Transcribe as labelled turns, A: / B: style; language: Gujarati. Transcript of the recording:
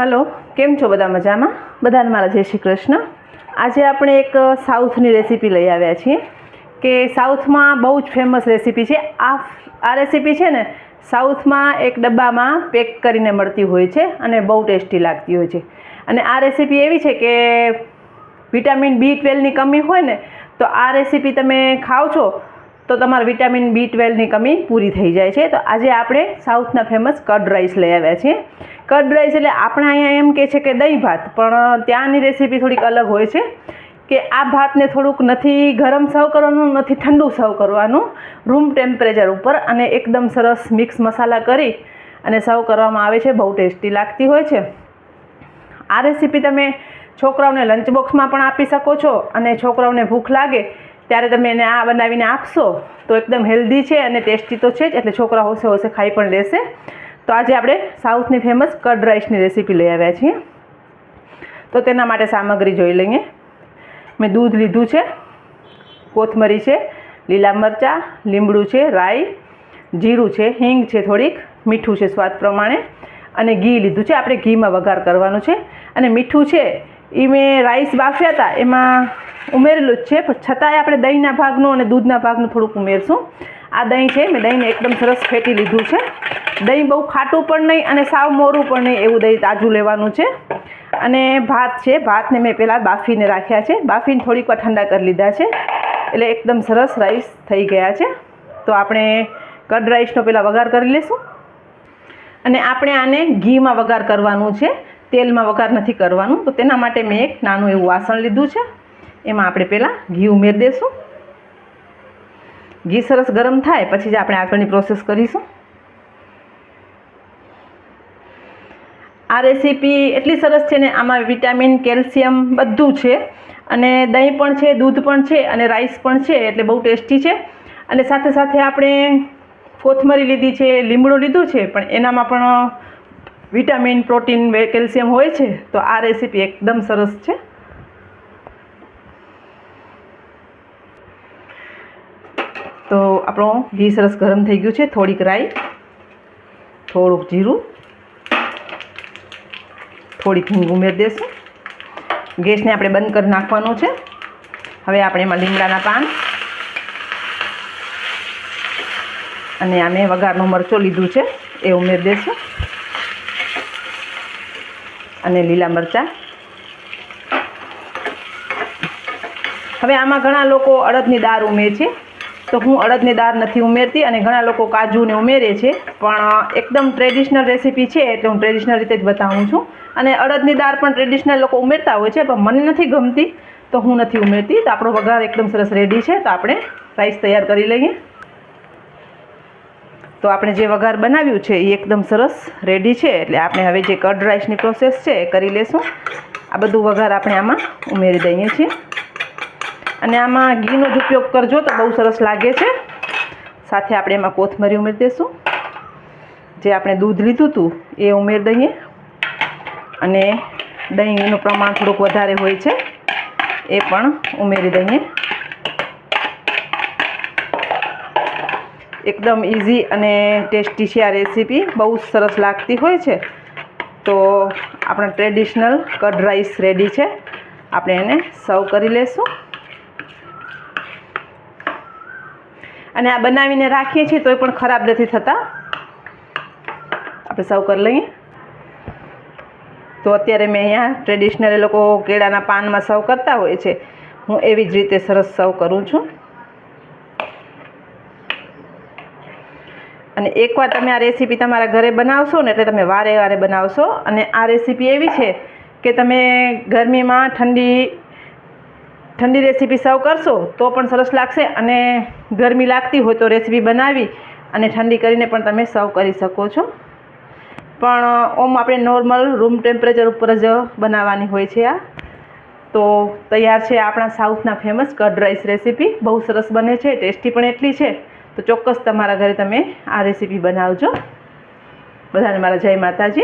A: હલો, કેમ છો બધા મજામાં? બધાને મારા જય શ્રી કૃષ્ણ. આજે આપણે એક સાઉથની રેસીપી લઈ આવ્યા છીએ કે સાઉથમાં બહુ જ ફેમસ રેસીપી છે. આ આ રેસીપી છે ને, સાઉથમાં એક ડબ્બામાં પેક કરીને મળતી હોય છે અને બહુ ટેસ્ટી લાગતી હોય છે. અને આ રેસીપી એવી છે કે વિટામિન બી ટ્વેલ્વની કમી હોય ને, તો આ રેસીપી તમે ખાઓ છો તો તમારે વિટામિન બી ટ્વેલ્વની કમી પૂરી થઈ જાય છે. તો આજે આપણે સાઉથના ફેમસ કડ રાઈસ લઈ આવ્યા છીએ. કડ રાઈસ એટલે આપણે અહીંયા એમ કે છે કે દહીં ભાત, પણ ત્યાંની રેસીપી થોડીક અલગ હોય છે કે આ ભાતને થોડુંક નથી ગરમ સર્વ કરવાનું, નથી ઠંડુ સર્વ કરવાનું રૂમ ટેમ્પરેચર ઉપર અને એકદમ સરસ મિક્સ મસાલા કરી અને સર્વ કરવામાં આવે છે. બહુ ટેસ્ટી લાગતી હોય છે. આ રેસીપી તમે છોકરાઓને લંચ બોક્સમાં પણ આપી શકો છો અને છોકરાઓને ભૂખ લાગે ત્યારે તમે એને આ બનાવીને આપશો તો એકદમ હેલ્ધી છે અને ટેસ્ટી તો છે જ, એટલે છોકરા હોશે હોશે ખાઈ પણ લેશે. તો આજે આપણે સાઉથની ફેમસ કડ રાઈસની રેસીપી લઈ આવ્યા છીએ. તો તેના માટે સામગ્રી જોઈ લઈએ. મેં દૂધ લીધું છે, કોથમરી છે, લીલા મરચાં લીમડું છે, રાઈ, જીરું છે, હિંગ છે થોડીક, મીઠું છે સ્વાદ પ્રમાણે, અને ઘી લીધું છે. આપણે ઘીમાં વઘાર કરવાનું છે. અને મીઠું છે એ મેં રાઈસ બાફ્યા હતા, એમાં ઉમેરેલું જ છે, પણ છતાંય આપણે દહીંના ભાગનું અને દૂધના ભાગનું થોડુંક ઉમેરશું. આ દહીં છે, મેં દહીંને એકદમ સરસ ફેટી લીધું છે. દહીં બહુ ખાટું પણ નહીં અને સાવ મોરું પણ નહીં એવું દહીં તાજું લેવાનું છે. અને ભાત છે, ભાતને મેં પહેલાં બાફીને રાખ્યા છે. બાફીને થોડીક વાર ઠંડા કરી લીધા છે. એટલે એકદમ સરસ રાઈસ થઈ ગયા છે. તો આપણે કડ રાઈસનો પહેલાં વઘાર કરી લઈશું અને આપણે આને ઘીમાં વઘાર કરવાનું છે. તેલમાં વઘાર નથી કરવાનું. તો તેના માટે મેં એક નાનું એવું વાસણ લીધું છે. એમાં આપણે પહેલાં ઘી ઉમેરી દઈશું ઘી સરસ ગરમ થાય પછી જ આપણે આગળની પ્રોસેસ કરીશું. આ રેસીપી એટલી સરસ છે ને, આમાં વિટામિન કેલ્શિયમ બધું છે. અને દહીં પણ છે, દૂધ પણ છે અને રાઈસ પણ છે, એટલે બહુ ટેસ્ટી છે. અને સાથે સાથે આપણે કોથમરી લીધી છે, લીમડો લીધું છે, પણ એનામાં પણ વિટામિન પ્રોટીન કેલ્શિયમ હોય છે. તો આ રેસીપી એકદમ સરસ છે. તો આપણો ઘી સરસ ગરમ થઈ ગયું છે. થોડીક રાઈ, થોડુંક જીરું, થોડીક હિંગ ઉમેરી દઈશું ગેસને આપણે બંધ કરી નાખવાનો છે. હવે આપણે એમાં લીમડાના પાન અને આ મેં વઘારનું મરચું લીધું છે, એ ઉમેરી દઈશું અને લીલા મરચાં. હવે આમાં ઘણા લોકો અડદની દાળ ઉમેરે છે. તો હું અડદની દાળ નથી ઉમેરતી અને ઘણા લોકો કાજુને ઉમેરે છે. પણ એકદમ ટ્રેડિશનલ રેસીપી છે એટલે હું ટ્રેડિશનલ રીતે જ બતાવું છું. અને અડદની દાળ પણ ટ્રેડિશનલ લોકો ઉમેરતા હોય છે, પણ મને નથી ગમતી. તો હું નથી ઉમેરતી. તો આપણો વઘાર એકદમ સરસ રેડી છે. તો આપણે રાઈસ તૈયાર કરી લઈએ. તો આપણે જે વઘાર બનાવ્યું છે, એ એકદમ સરસ રેડી છે. એટલે આપણે હવે જે કડ રાઈસની પ્રોસેસ છે, એ કરી લેશું. આ બધું વઘાર આપણે આમાં ઉમેરી દઈએ છીએ. અને આમાં ઘીનો જ ઉપયોગ કરજો તો બહુ સરસ લાગે છે. સાથે આપણે એમાં કોથમરી ઉમેરી દઈશું જે આપણે દૂધ લીધું હતું, એ ઉમેરી દઈએ. અને દહીંનું પ્રમાણ થોડુંક વધારે હોય છે, એ પણ ઉમેરી દઈએ. એકદમ ઇઝી અને ટેસ્ટી છે આ રેસીપી બહુ સરસ લાગતી હોય છે. તો આપણા ટ્રેડિશનલ કડ રાઈસ રેડી છે. આપણે એને સર્વ કરી લેશું. અને આ બનાવીને રાખીએ છીએ, તોય પણ ખરાબ નથી થતા. આપણે સર્વ કરી લઈએ. તો અત્યારે મેં અહીંયા ટ્રેડિશનલ એ લોકો કેળાના પાનમાં સર્વ કરતા હોય છે. હું એવી જ રીતે સરસ સર્વ કરું છું. અને એકવાર તમે આ રેસીપી તમારા ઘરે બનાવશો ને એટલે તમે વારે વારે બનાવશો. અને આ રેસીપી એવી છે કે તમે ગરમીમાં ઠંડી ઠંડી રેસીપી સર્વ કરશો તો પણ સરસ લાગશે અને ગરમી લાગતી હોય તો રેસીપી બનાવી અને ઠંડી કરીને પણ તમે સર્વ કરી શકો છો. પણ, ઓમ આપણે નોર્મલ રૂમ ટેમ્પરેચર ઉપર જ બનાવવાની હોય છે આ. તો તૈયાર છે આપણા સાઉથના ફેમસ કડ રાઈસ રેસીપી. બહુ સરસ બને છે, ટેસ્ટી પણ એટલી છે. તો ચોક્કસ તમારા ઘરે તમે આ રેસીપી બનાવજો. બધાને મારા જય માતાજી.